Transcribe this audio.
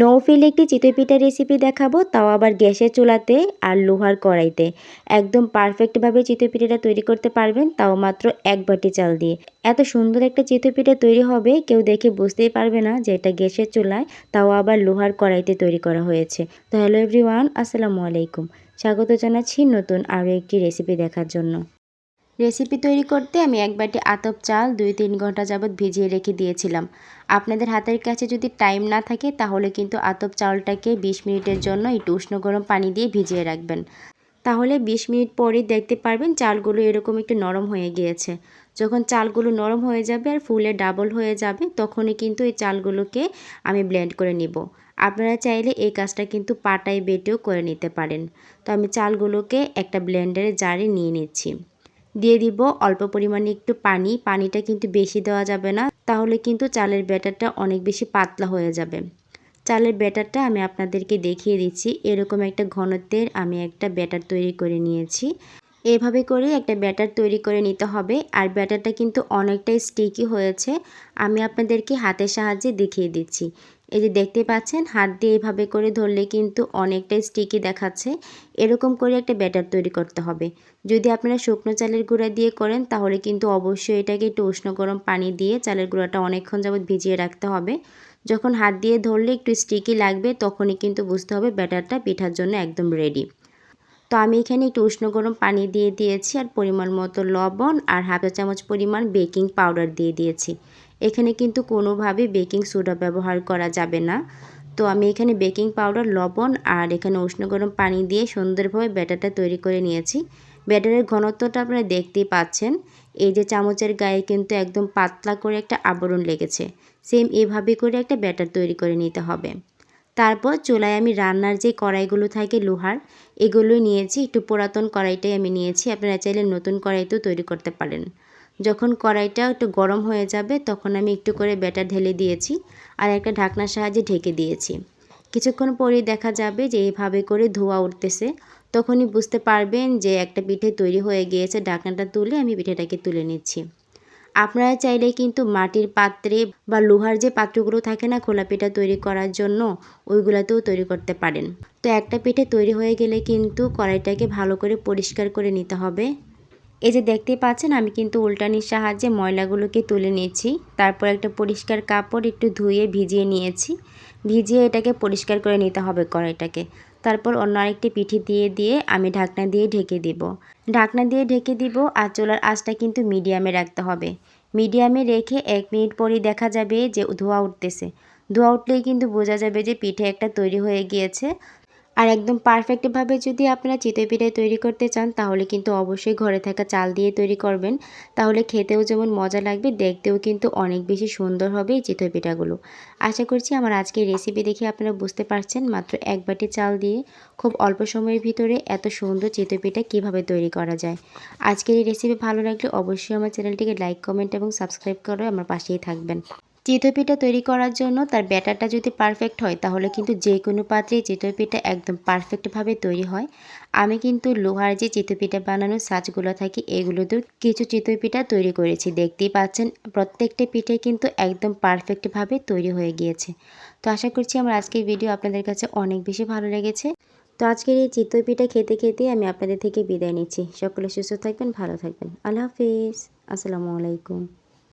নৌফিল একটি চিতই রেসিপি দেখাবো, তাও আবার গ্যাসের চুলাতে আর লোহার কড়াইতে। একদম পারফেক্টভাবে চিতই পিঠাটা তৈরি করতে পারবেন, তাও মাত্র এক বাটি চাল দিয়ে। এত সুন্দর একটা চিতই পিঠা তৈরি হবে, কেউ দেখে বুঝতেই পারবে না যে এটা গ্যাসের চুলায়, তাও আবার লোহার কড়াইতে তৈরি করা হয়েছে। তো হ্যালো এভরিওয়ান আসসালামু আলাইকুম। স্বাগত জানাচ্ছি নতুন আরও একটি রেসিপি দেখার জন্য। রেসিপি তৈরি করতে আমি এক বাটি আতপ চাল দুই তিন ঘণ্টা যাবৎ ভিজিয়ে রেখে দিয়েছিলাম। আপনাদের হাতের কাছে যদি টাইম না থাকে, তাহলে কিন্তু আতপ চালটাকে ২০ মিনিটের জন্য একটু উষ্ণ গরম পানি দিয়ে ভিজিয়ে রাখবেন। তাহলে ২০ মিনিট পরে দেখতে পারবেন চালগুলো এরকম একটু নরম হয়ে গিয়েছে। যখন চালগুলো নরম হয়ে যাবে আর ফুলে ডাবল হয়ে যাবে, তখনই কিন্তু এই চালগুলোকে আমি ব্লেন্ড করে নিব। আপনারা চাইলে এই কাজটা কিন্তু পাটায় বেটেও করে নিতে পারেন। তো আমি চালগুলোকে একটা ব্লেন্ডারে জারে নিয়ে নিচ্ছি। দিয়ে দিব অল্প পরিমাণে একটু পানি। পানিটা কিন্তু বেশি দেওয়া যাবে না, তাহলে কিন্তু চালের ব্যাটারটা অনেক বেশি পাতলা হয়ে যাবে। চালের ব্যাটারটা আমি আপনাদেরকে দেখিয়ে দিচ্ছি। এরকম একটা ঘনত্বের আমি একটা ব্যাটার তৈরি করে নিয়েছি। এভাবে করে একটা ব্যাটার তৈরি করে নিতে হবে। আর ব্যাটারটা কিন্তু অনেকটাই স্টিকি হয়েছে। আমি আপনাদেরকে হাতের সাহায্যে দেখিয়ে দিচ্ছি। এই যে দেখতে পাচ্ছেন, হাত দিয়ে এভাবে করে ধরলে কিন্তু অনেকটাই স্টিকি দেখাচ্ছে। এরকম করে একটা ব্যাটার তৈরি করতে হবে। যদি আপনারা শুকনো চালের গুঁড়া দিয়ে করেন, তাহলে কিন্তু অবশ্যই এটাকে একটু উষ্ণ গরম পানি দিয়ে চালের গুঁড়াটা অনেকক্ষণ যাবৎ ভিজিয়ে রাখতে হবে। যখন হাত দিয়ে ধরলে একটু স্টিকি লাগবে, তখনই কিন্তু বুঝতে হবে ব্যাটারটা পিঠার জন্য একদম রেডি তো আমি এখানে একটু উষ্ণ গরম পানি দিয়ে দিয়েছি আর পরিমাণ মতো লবণ আর হাফ চামচ পরিমাণ বেকিং পাউডার দিয়ে দিয়েছি। এখানে কিন্তু কোনোভাবে বেকিং সোডা ব্যবহার করা যাবে না। তো আমি এখানে বেকিং পাউডার, লবণ আর এখানে উষ্ণ গরম পানি দিয়ে সুন্দরভাবে ব্যাটারটা তৈরি করে নিয়েছি। ব্যাটারের ঘনত্বটা আপনারা দেখতেই পাচ্ছেন। এই যে চামচের গায়ে কিন্তু একদম পাতলা করে একটা আবরণ লেগেছে। সেম এভাবে করে একটা ব্যাটার তৈরি করে নিতে হবে। তারপর চুলায় আমি রান্নার যে কড়াইগুলো থাকে লোহার, এগুলোই নিয়েছি। একটু পুরাতন কড়াইটাই আমি নিয়েছি। আপনারা চাইলে নতুন কড়াইতেও তৈরি করতে পারেন। যখন কড়াইটা একটু গরম হয়ে যাবে, তখন আমি একটু করে ব্যাটার ঢেলে দিয়েছি আর একটা ঢাকনার সাহায্যে ঢেকে দিয়েছি। কিছুক্ষণ পরেই দেখা যাবে যে এইভাবে করে ধোয়া উঠতেছে। তখনই বুঝতে পারবেন যে একটা পিঠে তৈরি হয়ে গিয়েছে। ঢাকনাটা তুলে আমি পিঠেটাকে তুলে নিচ্ছি। আপনারা চাইলে কিন্তু মাটির পাত্রে বা লোহার যে পাত্রগুলো থাকে না, খোলা পিঠা তৈরি করার জন্য ওইগুলাতেও তৈরি করতে পারেন। তো একটা পিঠে তৈরি হয়ে গেলে কিন্তু কড়াইটাকে ভালো করে পরিষ্কার করে নিতে হবে। এই যে দেখতে পাচ্ছেন, আমি কিন্তু উল্টানির সাহায্যে ময়লাগুলোকে তুলে নিয়েছি। তারপর একটা পরিষ্কার কাপড় একটু ধুয়ে ভিজিয়ে নিয়েছি। ভিজিয়ে এটাকে পরিষ্কার করে নিতে হবে কড়াইটাকে। তারপর অন্য আরেকটি পিঠি দিয়ে দিয়ে আমি ঢাকনা দিয়ে ঢেকে দিব। ঢাকনা দিয়ে ঢেকে দিব আর চোলার আঁচটা কিন্তু মিডিয়ামে রাখতে হবে। মিডিয়ামে রেখে এক মিনিট পরই দেখা যাবে যে ধোয়া উঠতেছে। ধোয়া উঠলেই কিন্তু বোঝা যাবে যে পিঠে একটা তৈরি হয়ে গিয়েছে। আর একদম পারফেক্টভাবে যদি আপনারা চিতই পিঠে তৈরি করতে চান, তাহলে কিন্তু অবশ্যই ঘরে থাকা চাল দিয়ে তৈরি করবেন। তাহলে খেতেও যেমন মজা লাগবে, দেখতেও কিন্তু অনেক বেশি সুন্দর হবে এই চিতই পিঠাগুলো। আশা করছি আমার আজকের রেসিপি দেখে আপনারা বুঝতে পারছেন, মাত্র এক বাটি চাল দিয়ে খুব অল্প সময়ের ভিতরে এত সুন্দর চিতই পিঠা কীভাবে তৈরি করা যায়। আজকের এই রেসিপি ভালো লাগলে অবশ্যই আমার চ্যানেলটিকে লাইক কমেন্ট এবং সাবস্ক্রাইব করে আমার পাশেই থাকবেন। চিতই পিঠা তৈরি করার জন্য তার ব্যাটারটা যদি পারফেক্ট হয়, তাহলে কিন্তু যে কোনো পাত্রে চিতই পিঠা একদম পারফেক্টভাবে তৈরি হয়। আমি কিন্তু লোহার যে চিতই পিঠা বানানোর সাজগুলো থাকে, এগুলোতেও কিছু চিতই পিঠা তৈরি করেছি। দেখতেই পাচ্ছেন, প্রত্যেকটা পিঠে কিন্তু একদম পারফেক্টভাবে তৈরি হয়ে গিয়েছে। তো আশা করছি আমার আজকের ভিডিও আপনাদের কাছে অনেক বেশি ভালো লেগেছে। তো আজকের এই চিতই পিঠা খেতে খেতে আমি আপনাদের থেকে বিদায় নিচ্ছি। সকলে সুস্থ থাকবেন, ভালো থাকবেন। আল্লাহ হাফিজ। আসসালামু আলাইকুম।